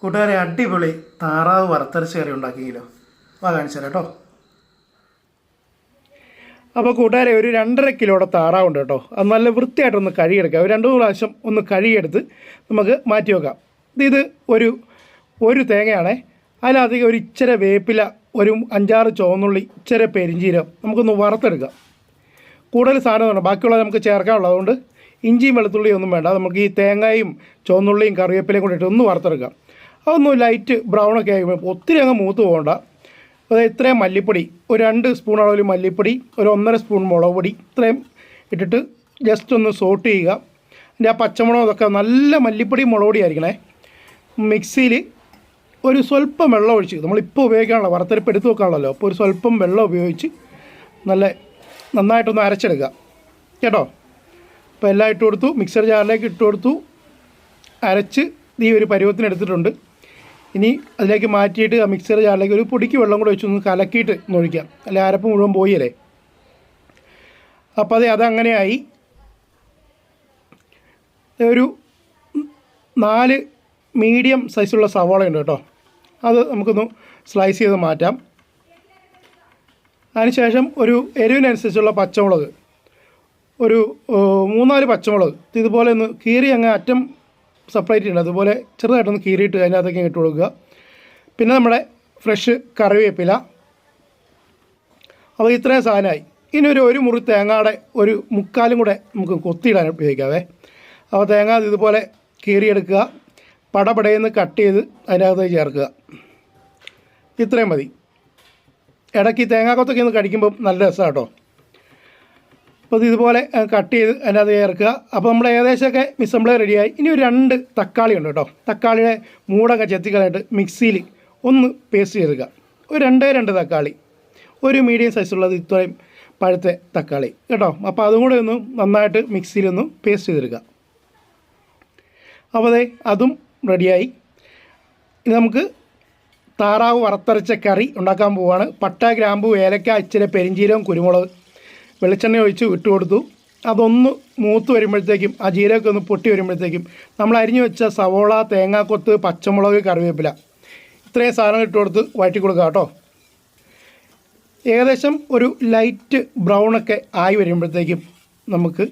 കൂട്ടുകാരെ അടിപൊളി താറാവ് വറുത്തരച്ച് കറി ഉണ്ടാക്കിയല്ലോ. വാ കാണിച്ചു തരാം കേട്ടോ. അപ്പോൾ കൂട്ടുകാരെ ഒരു രണ്ടര കിലോയുടെ താറാവുണ്ട് കേട്ടോ. അത് നല്ല വൃത്തിയായിട്ടൊന്ന് കഴുകിയെടുക്കാം. ഒരു രണ്ട് മൂന്ന് പ്രാവശ്യം ഒന്ന് കഴുകിയെടുത്ത് നമുക്ക് മാറ്റി വെക്കാം. ഇത് ഒരു ഒരു തേങ്ങയാണേ. അതിനകത്തേക്ക് ഒരു ഇച്ചിര വേപ്പില ഒരു അഞ്ചാറ് ചുവന്നുള്ളി ഇച്ചിര പെരിഞ്ചീരം നമുക്കൊന്ന് വറുത്തെടുക്കാം. കൂടുതൽ സാധനം വേണം ബാക്കിയുള്ളത് നമുക്ക് ചേർക്കാനുള്ളത് അതുകൊണ്ട് ഇഞ്ചിയും വെളുത്തുള്ളിയും ഒന്നും വേണ്ട. നമുക്ക് ഈ തേങ്ങയും ചുവന്നുള്ളിയും കറിവേപ്പിലയും കൂടി ഇട്ട് ഒന്ന് വറുത്തെടുക്കാം. അതൊന്ന് ലൈറ്റ് ഒക്കെ ആകുമ്പോൾ ഒത്തിരി അങ്ങ് മൂത്ത് പോകണ്ട. അതായത് ഇത്രയും മല്ലിപ്പൊടി ഒരു രണ്ട് സ്പൂൺ അളവിൽ മല്ലിപ്പൊടി ഒരു ഒന്നര സ്പൂൺ മുളക് പൊടി ഇത്രയും ഇട്ടിട്ട് ജസ്റ്റ് ഒന്ന് സോട്ട് ചെയ്യുക. അതിന്റെ ആ പച്ചമുളകും അതൊക്കെ നല്ല മല്ലിപ്പൊടി മുളക് പൊടി ആയിരിക്കണേ. മിക്സിയിൽ ഒരു സ്വല്പം വെള്ളം ഒഴിച്ച് നമ്മളിപ്പോൾ ഉപയോഗിക്കാനുള്ള വറുത്തരപ്പ് എടുത്ത് വെക്കാനുള്ളല്ലോ അപ്പോൾ ഒരു സ്വല്പം വെള്ളം ഉപയോഗിച്ച് നല്ല നന്നായിട്ടൊന്ന് അരച്ചെടുക്കുക. കേട്ടോ? അപ്പോൾ എല്ലാം ഇട്ട് കൊടുത്തു മിക്സർ ജാറിലേക്ക് ഇട്ട് കൊടുത്തു അരച്ച് ഈ ഒരു പരുവത്തിന് എടുത്തിട്ടുണ്ട് ഇനി അതിലേക്ക് മാറ്റിയിട്ട് ആ മിക്സർ ജാറിലേക്ക് ഒരു പൊടിക്ക് വെള്ളം കൂടെ വെച്ചൊന്ന് കലക്കിയിട്ട് ഒന്ന് ഒഴിക്കാം. അല്ലെ അരപ്പ് മുഴുവൻ പോയല്ലേ അപ്പോൾ അത് അതങ്ങനെയായി. ഒരു നാല് മീഡിയം സൈസുള്ള സവാള ഉണ്ട് കേട്ടോ. അത് നമുക്കൊന്ന് സ്ലൈസ് ചെയ്ത് മാറ്റാം. അതിനുശേഷം ഒരു എരിവിനനുസരിച്ചുള്ള പച്ചമുളക് ഒരു മൂന്നാൽ പച്ചമുളക് ഇതുപോലെ ഒന്ന് കീറി അങ്ങ് അറ്റം സെപ്പറേറ്റ് ഉണ്ട് അതുപോലെ ചെറുതായിട്ടൊന്ന് കീറിയിട്ട് അതിനകത്തേക്ക് ഇട്ട് കൊടുക്കുക. പിന്നെ നമ്മുടെ ഫ്രഷ് കറിവേപ്പില. അപ്പോൾ ഇത്രയും സാധനമായി. ഇനി ഒരു ഒരു മുറി തേങ്ങയുടെ ഒരു മുക്കാലും കൂടെ നമുക്ക് കൊത്തിയിടാൻ ഉപയോഗിക്കാവേ. അപ്പോൾ തേങ്ങ ഇതുപോലെ കീറിയെടുക്കുക. പടപടയെന്ന് കട്ട് ചെയ്ത് അതിനകത്തേക്ക് ചേർക്കുക. ഇത്രയും മതി. ഇടയ്ക്ക് തേങ്ങാക്കൊത്തൊക്കെ ഒന്ന് കടിക്കുമ്പം നല്ല രസമാണ് കേട്ടോ അപ്പോൾ ഇതുപോലെ കട്ട് ചെയ്ത് അതിനകത്ത് ചേർക്കുക. അപ്പോൾ നമ്മുടെ ഏകദേശമൊക്കെ മിസംബ്ലേ റെഡിയായി. ഇനി ഒരു രണ്ട് തക്കാളി ഉണ്ട് കേട്ടോ. തക്കാളിയുടെ മൂടൊക്കെ ചെത്തിക്കാനായിട്ട് മിക്സിയിൽ ഒന്ന് പേസ്റ്റ് ചെയ്തുക ഒരു രണ്ടേ രണ്ട് തക്കാളി. ഒരു മീഡിയം സൈസുള്ളത് ഇത്രയും പഴുത്ത തക്കാളി കേട്ടോ. അപ്പോൾ അതും കൂടെ ഒന്ന് നന്നായിട്ട് മിക്സിയിൽ ഒന്ന് പേസ്റ്റ് ചെയ്തെടുക്കുക. അപ്പോൾ അതെ അതും റെഡിയായി. ഇനി നമുക്ക് താറാവ് വറുത്തരച്ച കറി ഉണ്ടാക്കാൻ പോവുകയാണ് പട്ട ഗ്രാമ്പു ഏലക്ക ഇച്ചിരി പെരിഞ്ചീരകം കുരുമുളക് വെളിച്ചെണ്ണ ഒഴിച്ച് ഇട്ട് കൊടുത്തു അതൊന്ന് മൂത്ത് വരുമ്പോഴത്തേക്കും ആ ജീരകമൊക്കെ ഒന്ന് പൊട്ടി വരുമ്പോഴത്തേക്കും നമ്മൾ അരിഞ്ഞു വെച്ച സവോള തേങ്ങാക്കൊത്ത് പച്ചമുളക് കറിവേപ്പില ഇത്രയും സാധനം ഇട്ട് കൊടുത്ത് വഴറ്റി കൊടുക്കുക കേട്ടോ. ഏകദേശം ഒരു ലൈറ്റ് ബ്രൗണൊക്കെ ആയി വരുമ്പോഴത്തേക്കും നമുക്ക്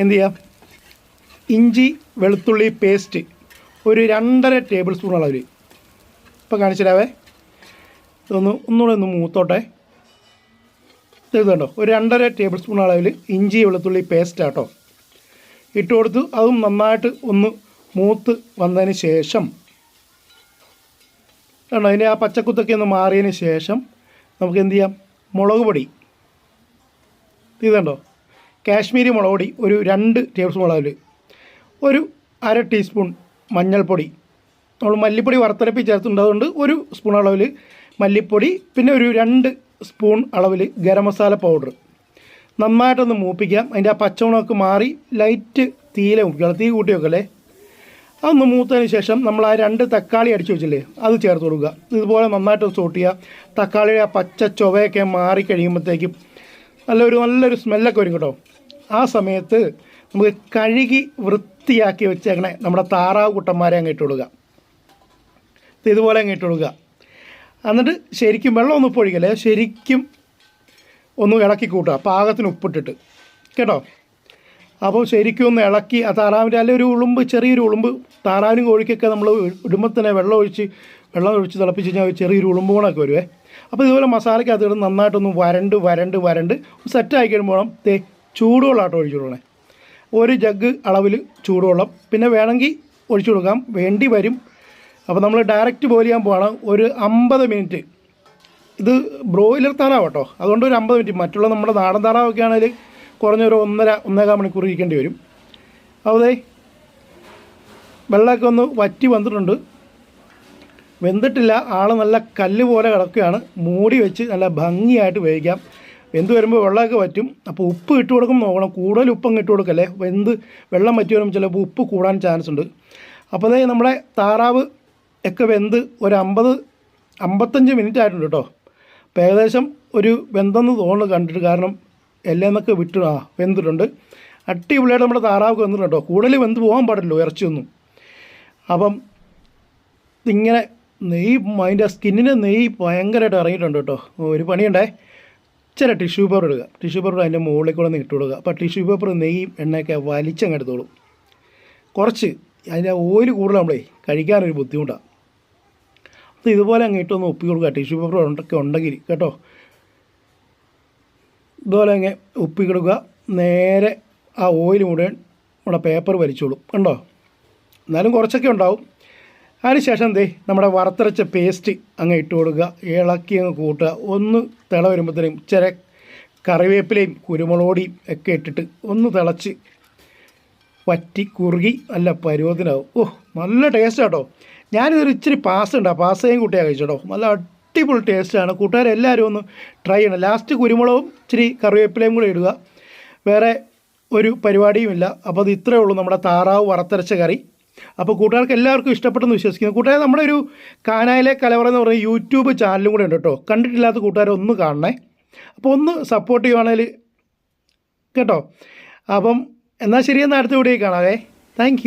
എന്ത് ചെയ്യാം? ഇഞ്ചി വെളുത്തുള്ളി പേസ്റ്റ് ഒരു രണ്ടര ടേബിൾ സ്പൂൺ അളവിൽ ഇപ്പോൾ തരാവേ. ഇതൊന്ന് ഒന്നുകൂടെ ഒന്ന് മൂത്തോട്ടെ. ഇത് കണ്ടോ ഒരു രണ്ടര ടേബിൾ സ്പൂൺ അളവിൽ ഇഞ്ചി വെളുത്തുള്ളി പേസ്റ്റ് ആട്ടോ. ഇട്ട് കൊടുത്ത്. അതും നന്നായിട്ട് ഒന്ന് മൂത്ത് വന്നതിന് ശേഷം കണ്ടോ? അതിന്റെ ആ പച്ചക്കുത്തൊക്കെ ഒന്ന് മാറിയതിന് ശേഷം നമുക്ക് എന്ത് ചെയ്യാം? മുളക് പൊടി. ഇത് കണ്ടോ? കാശ്മീരി മുളക് പൊടി ഒരു രണ്ട് ടേബിൾ സ്പൂൺ അളവിൽ ഒരു അര ടീസ്പൂൺ മഞ്ഞൾപ്പൊടി. നമ്മൾ മല്ലിപ്പൊടി വറുത്തരപ്പി ചേർത്തുണ്ടതുകൊണ്ട് ഒരു സ്പൂൺ അളവിൽ മല്ലിപ്പൊടി പിന്നെ ഒരു രണ്ട് സ്പൂൺ അളവിൽ ഗരം മസാല പൗഡർ നന്നായിട്ടൊന്ന് മൂപ്പിക്കാം. അതിന്റെ ആ പച്ചമുളകൊക്കെ മാറി ലൈറ്റ് തീയില മൂപ്പിക്കണം തീ കൂട്ടി വെക്കല്ലേ? അതൊന്ന് മൂത്തതിന് ശേഷം നമ്മൾ ആ രണ്ട് തക്കാളി അടിച്ചു വെച്ചില്ലേ അത് ചേർത്ത് കൊടുക്കുക. ഇതുപോലെ നന്നായിട്ട് സോട്ട് ചെയ്യുക. തക്കാളിയുടെ ആ പച്ച ചൊവയൊക്കെ മാറി കഴിയുമ്പോഴത്തേക്കും നല്ലൊരു നല്ലൊരു സ്മെല്ലൊക്കെ വരും കേട്ടോ. ആ സമയത്ത് നമുക്ക് കഴുകി വൃത്തിയാക്കി വെച്ചേക്കണേ നമ്മുടെ താറാവ് കുട്ടന്മാരെ അങ്ങ് ഇട്ട് കൊടുക്കുക. ഇത് ഇതുപോലെ അങ്ങ് ഇട്ട് കൊടുക്കുക. എന്നിട്ട് ശരിക്കും വെള്ളം ഒന്നും ഇപ്പോൾ ശരിക്കും ഒന്ന് ഇളക്കി കൂട്ടുക. പാകത്തിന് ഉപ്പിട്ടിട്ട്. കേട്ടോ? അപ്പോൾ ശരിക്കും ഒന്ന് ഇളക്കി ആ താറാവിന്റെ അല്ലെ ഒരു ഉളുമ്പ് ചെറിയൊരു ഉളുമ്പ് താറാവിനും കോഴിക്കൊക്കെ നമ്മൾ ഇടുമ്പോൾ തന്നെ വെള്ളം ഒഴിച്ച് വെള്ളം ഒഴിച്ച് തിളപ്പിച്ച് കഴിഞ്ഞാൽ ചെറിയൊരു ഉളുമ്പ് ഗുണമൊക്കെ വരുവേ. അപ്പോൾ ഇതുപോലെ മസാലയ്ക്കകത്ത് ഇടുന്ന നന്നായിട്ടൊന്ന് വരണ്ട് വരണ്ട് വരണ്ട് സെറ്റായി കഴിയുമ്പോൾ തേ ചൂടുവെള്ളമായിട്ട് ഒഴിച്ചു കൊടുക്കണേ. ഒരു ജഗ് അളവിൽ ചൂടുവെള്ളം. പിന്നെ വേണമെങ്കിൽ ഒഴിച്ചു കൊടുക്കാം. വേണ്ടി വരും. അപ്പോൾ നമ്മൾ ഡയറക്റ്റ് ബോയിൽ ചെയ്യാൻ പോവാണ്. ഒരു അമ്പത് മിനിറ്റ് ഇത് ബ്രോയിലർ താറാവ് കേട്ടോ അതുകൊണ്ട് ഒരു അമ്പത് മിനിറ്റ് മറ്റുള്ള നമ്മുടെ നാടൻ താറാവൊക്കെ ആണെങ്കിൽ കുറഞ്ഞൊരു ഒന്നര ഒന്നേകാൽ മണിക്കൂർ ഇരിക്കേണ്ടി വരും. അതേ വെള്ളമൊക്കെ ഒന്ന് വറ്റി വന്നിട്ടുണ്ട്. വെന്തിട്ടില്ല. ആൾ നല്ല കല്ല് പോലെ കിടക്കുകയാണ്. മൂടി വെച്ച് നല്ല ഭംഗിയായിട്ട് വേവിക്കാം. വെന്ത് വരുമ്പോൾ വെള്ളമൊക്കെ വറ്റും. അപ്പോൾ ഉപ്പ് ഇട്ട് കൊടുക്കും നോക്കണം. കൂടുതൽ ഉപ്പങ്ങ് ഇട്ട് കൊടുക്കല്ലേ? വെന്ത് വെള്ളം വറ്റി വരുമ്പോൾ ചിലപ്പോൾ ഉപ്പ് കൂടാൻ ചാൻസ് ഉണ്ട്. അപ്പോൾ അതേ നമ്മുടെ താറാവ് ഒക്കെ വെന്ത് ഒരു അമ്പത് അമ്പത്തഞ്ച് മിനിറ്റ് ആയിട്ടുണ്ട് കേട്ടോ അപ്പോൾ ഏകദേശം ഒരു വെന്തെന്ന് തോന്നുന്നു കണ്ടിട്ട് കാരണം എല്ലേന്നൊക്കെ വിട്ടു ആ വെന്തിട്ടുണ്ട്. അടിപൊളിയായിട്ട് നമ്മുടെ താറാവ് വെന്തിട്ടുണ്ട് കേട്ടോ കൂടുതൽ വെന്ത് പോകാൻ പാടില്ല ഇറച്ചിയൊന്നും. അപ്പം ഇങ്ങനെ നെയ്യ് അതിന്റെ സ്കിന്നിന് നെയ്യ് ഭയങ്കരമായിട്ട് ഇറങ്ങിയിട്ടുണ്ട് കേട്ടോ ഒരു പണിയുണ്ടേ. ഇച്ചിരി ടിഷ്യൂ പേപ്പർ ഇടുക. ടിഷ്യൂ പേപ്പർ അതിന്റെ മുകളിൽ കൂടെ ഇട്ട് കൊടുക്കുക. അപ്പോൾ ടിഷ്യൂ പേപ്പർ നെയ്യും എണ്ണയൊക്കെ വലിച്ചങ്ങ് എടുത്തോളും. കുറച്ച് അതിന്റെ ഓയിൽ കൂടുതലാകുമ്പോഴേ കഴിക്കാനൊരു ബുദ്ധിമുട്ടാണ് അപ്പോൾ ഇതുപോലെ അങ്ങോട്ട് ഒന്ന് ഒപ്പി കൊടുക്കുക ടിഷ്യൂ പേപ്പർ ഉണ്ടൊക്കെ ഉണ്ടെങ്കിൽ കേട്ടോ. ഇതുപോലെ അങ്ങ് ഉപ്പി കൊടുക്കുക. നേരെ ആ ഓയിൽ മുഴുവൻ നമ്മുടെ പേപ്പർ വലിച്ചോളും. കണ്ടോ? എന്നാലും കുറച്ചൊക്കെ ഉണ്ടാവും. അതിനുശേഷം എന്തേ നമ്മുടെ വറുത്തരച്ച പേസ്റ്റ് അങ്ങ് ഇട്ട് കൊടുക്കുക. ഇളക്കി അങ്ങ് കൂട്ടുക. ഒന്ന് തിള വരുമ്പോഴത്തേനും ഇച്ചിരി കറിവേപ്പിലയും കുരുമുളകൊടിയും ഒക്കെ ഇട്ടിട്ട് ഒന്ന് തിളച്ച് വറ്റി കുറുകി നല്ല പരുവത്തിനാവും. ഓ നല്ല ടേസ്റ്റ് കേട്ടോ. ഞാനിതൊരു ഇച്ചിരി പാസ് ഉണ്ട്. ആ പാസയും കൂട്ടിയാണ് കഴിച്ചോട്ടോ. നല്ല അടിപൊളി ടേസ്റ്റാണ് കൂട്ടുകാരെല്ലാവരും ഒന്ന് ട്രൈ ചെയ്യണം. ലാസ്റ്റ് കുരുമുളകും ഇച്ചിരി കറിവേപ്പിലയും കൂടെ ഇടുക. വേറെ ഒരു പരിപാടിയുമില്ല അപ്പോൾ അത് ഇത്രയേ ഉള്ളൂ നമ്മുടെ താറാവ് വറുത്തരച്ച കറി. അപ്പോൾ കൂട്ടുകാർക്ക് എല്ലാവർക്കും ഇഷ്ടപ്പെട്ടെന്ന് വിശ്വസിക്കുന്നു. കൂട്ടുകാർ നമ്മുടെ ഒരു കാനായിലെ കലവറ എന്ന് പറയുന്ന യൂട്യൂബ് ചാനലും കൂടെ ഉണ്ട് കേട്ടോ. കണ്ടിട്ടില്ലാത്ത കൂട്ടുകാരെ ഒന്ന് കാണണേ. അപ്പോൾ ഒന്ന് സപ്പോർട്ട് ചെയ്യുവാണെങ്കിൽ കേട്ടോ. അപ്പം എന്നാൽ ശരി എന്നാൽ അടുത്ത വീഡിയോ കാണാവേ. താങ്ക്